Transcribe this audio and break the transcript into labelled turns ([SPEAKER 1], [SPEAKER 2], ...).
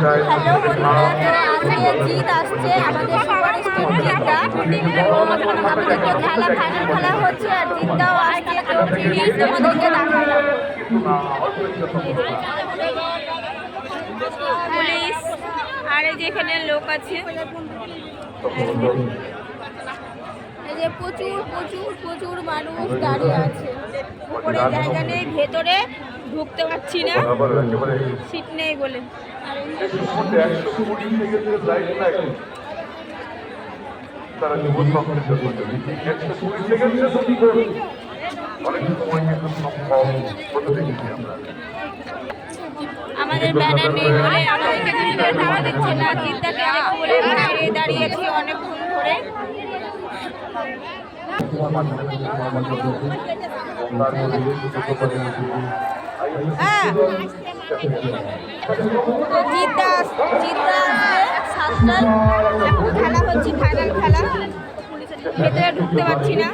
[SPEAKER 1] Hello বন্ধুরা তো আজকে জিত আসছে আমাদের সুপারস্টার জিতটা। আমাদের তো খেলা ফাইনাল খেলা হচ্ছে আর জিতটাও আসছে তো প্লিজ তোমাদেরকে দেখালাম
[SPEAKER 2] পুলিশ আর এই যে এখানে লোক আছে।
[SPEAKER 1] এই যে প্রচুর প্রচুর প্রচুর মানুষ দাঁড়িয়ে আছে।
[SPEAKER 2] উপরে জায়গা নেই ভেতরে ঢুকতে পারছি না। সিট নেই বলে।
[SPEAKER 3] তারা জীবন সংস্কৃত করতে একশো কুড়ি সেকেন্ডে তো কি করবে অনেক সময় কিন্তু সম্ভব হতে দেখেছি আমরা
[SPEAKER 2] আমাদের ব্যানার নেই বলে আমাদেরকে ভিতরে ঢাকা দিচ্ছে না দেখব বলে বাইরে দাঁড়িয়েছি অনেকক্ষণ ধরে হ্যাঁ।
[SPEAKER 1] জিতটা আসবে সাতটায়
[SPEAKER 2] এখন খেলা হচ্ছে ফাইনাল খেলা। ভেতরে ঢুকতে পারছি না।